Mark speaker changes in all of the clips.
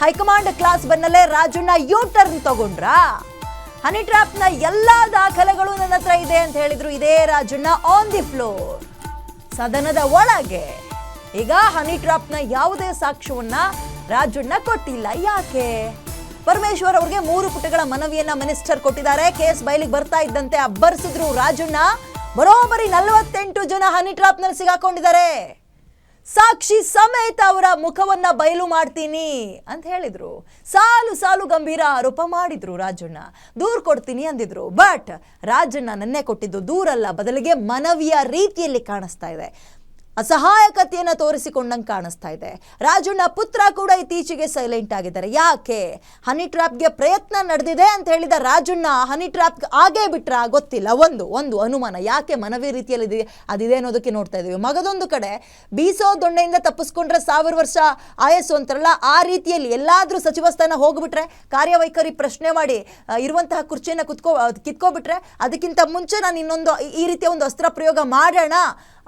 Speaker 1: High command class ಬಂದಲ್ಲೇ Rajanna U turn ತಗೊಂಡ್ರಾ? Honey ಟ್ರ್ಯಾಪ್ನ ಎಲ್ಲಾ ದಾಖಲೆಗಳು ನನ್ನ ಹತ್ರ ಇದೆ ಅಂತ ಹೇಳಿದ್ರು. ಇದೇ ರಾಜಣ್ಣ ಆನ್ ದಿ ಫ್ಲೋರ್ ಸದನದ ಒಳಗೆ. ಈಗ ಹನಿ ಟ್ರಾಪ್ನ ಯಾವುದೇ ಸಾಕ್ಷ್ಯವನ್ನ ರಾಜಣ್ಣ ಕೊಟ್ಟಿಲ್ಲ. ಯಾಕೆ? ಪರಮೇಶ್ವರ್ ಅವ್ರಿಗೆ ಮೂರು ಪುಟಗಳ ಮನವಿಯನ್ನ ಮಿನಿಸ್ಟರ್ ಕೊಟ್ಟಿದ್ದಾರೆ. ಕೇಸ್ ಬಯಲಿಗೆ ಬರ್ತಾ ಇದ್ದಂತೆ ಅಬ್ಬರಿಸಿದ್ರು ರಾಜಣ್ಣ ಬರೋಬ್ಬರಿ ನಲವತ್ತೆಂಟು ಜನ ಹನಿ ಟ್ರಾಪ್ನಲ್ಲಿ ಸಿಗಾಕೊಂಡಿದ್ದಾರೆ. ಸಾಕ್ಷಿ ಸಮೇತ ಅವರ ಮುಖವನ್ನ ಬಯಲು ಮಾಡ್ತೀನಿ ಅಂತ ಹೇಳಿದ್ರು. ಸಾಲು ಸಾಲು ಗಂಭೀರ ಆರೋಪ ಮಾಡಿದ್ರು ರಾಜಣ್ಣ. ದೂರ್ ಕೊಡ್ತೀನಿ ಅಂದಿದ್ರು. ಬಟ್ ರಾಜಣ್ಣ ನನ್ನೆ ಕೊಟ್ಟಿದ್ದು ದೂರಲ್ಲ, ಬದಲಿಗೆ ಮನವಿಯ ರೀತಿಯಲ್ಲಿ ಕಾಣಿಸ್ತಾ ಇದೆ. ಅಸಹಾಯಕತೆಯನ್ನು ತೋರಿಸಿಕೊಂಡಂಗೆ ಕಾಣಿಸ್ತಾ ಇದೆ. ರಾಜಣ್ಣ ಪುತ್ರ ಕೂಡ ಇತ್ತೀಚೆಗೆ ಸೈಲೆಂಟ್ ಆಗಿದ್ದಾರೆ. ಯಾಕೆ? ಹನಿ ಟ್ರ್ಯಾಪ್ಗೆ ಪ್ರಯತ್ನ ನಡೆದಿದೆ ಅಂತ ಹೇಳಿದ ರಾಜಣ್ಣ ಹನಿ ಟ್ರ್ಯಾಪ್ ಆಗೇ ಬಿಟ್ರ ಗೊತ್ತಿಲ್ಲ. ಒಂದು ಒಂದು ಅನುಮಾನ. ಯಾಕೆ ಮನವಿ ರೀತಿಯಲ್ಲಿ ಅದಿದೆ ಅನ್ನೋದಕ್ಕೆ ನೋಡ್ತಾ ಇದ್ದೀವಿ ಮಗದೊಂದು ಕಡೆ ಬೀಸೋ ದೊಣ್ಣೆಯಿಂದ ತಪ್ಪಿಸ್ಕೊಂಡ್ರೆ ಸಾವಿರ ವರ್ಷ ಆಯಸ್ಸು ಅಂತಾರಲ್ಲ, ಆ ರೀತಿಯಲ್ಲಿ ಎಲ್ಲಾದರೂ ಸಚಿವ ಸ್ಥಾನ ಹೋಗ್ಬಿಟ್ರೆ, ಕಾರ್ಯವೈಖರಿ ಪ್ರಶ್ನೆ ಮಾಡಿ ಇರುವಂತಹ ಕುರ್ಚಿಯನ್ನು ಕುತ್ಕೋ ಕಿತ್ಕೋಬಿಟ್ರೆ, ಅದಕ್ಕಿಂತ ಮುಂಚೆ ನಾನು ಇನ್ನೊಂದು ಈ ರೀತಿಯ ಒಂದು ಅಸ್ತ್ರ ಪ್ರಯೋಗ ಮಾಡೋಣ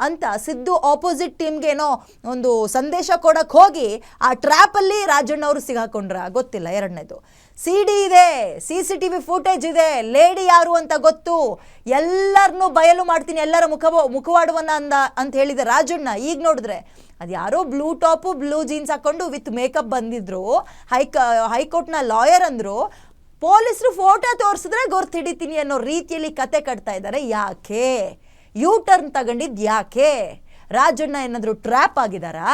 Speaker 1: ಅಂತ ಸಿದ್ದು ಆಪೋಸಿಟ್ ಟೀಮ್ಗೇನೋ ಒಂದು ಸಂದೇಶ ಕೊಡಕ್ಕೆ ಹೋಗಿ ಆ ಟ್ರ್ಯಾಪಲ್ಲಿ ರಾಜಣ್ಣ ಅವರು ಸಿಗಾಕೊಂಡ್ರ. ಗೊತ್ತಿಲ್ಲ, ಎರಡನೇದು. ಸಿ ಡಿ ಇದೆ C C T V footage ಇದೆ ಲೇಡಿ ಯಾರು ಅಂತ ಗೊತ್ತು. ಎಲ್ಲರನ್ನೂ ಬಯಲು ಮಾಡ್ತೀನಿ, ಎಲ್ಲರ ಮುಖ, ಮುಖವಾಡುವನ್ನ ಅಂದ, ಅಂತ ಹೇಳಿದ ರಾಜಣ್ಣ, ಈಗ ನೋಡಿದ್ರೆ ಅದು ಯಾರೋ ಬ್ಲೂ ಟಾಪು ಬ್ಲೂ ಜೀನ್ಸ್ ಹಾಕೊಂಡು ವಿತ್ ಮೇಕಪ್ ಬಂದಿದ್ರು. ಹೈಕ ಹೈಕೋರ್ಟ್ನ ಲಾಯರ್ ಅಂದರು. ಪೊಲೀಸರು ಫೋಟೋ ತೋರಿಸಿದ್ರೆ ಗೊರ್ತು ಹಿಡಿತೀನಿ ಅನ್ನೋ ರೀತಿಯಲ್ಲಿ ಕತೆ ಕಟ್ತಾ ಇದ್ದಾರೆ ಯಾಕೆ? ಯೂ ಟರ್ನ್ ತಗೊಂಡಿದ್ದು ಯಾಕೆ? ರಾಜಣ್ಣ ಏನಾದರೂ ಟ್ರ್ಯಾಪ್ ಆಗಿದಾರಾ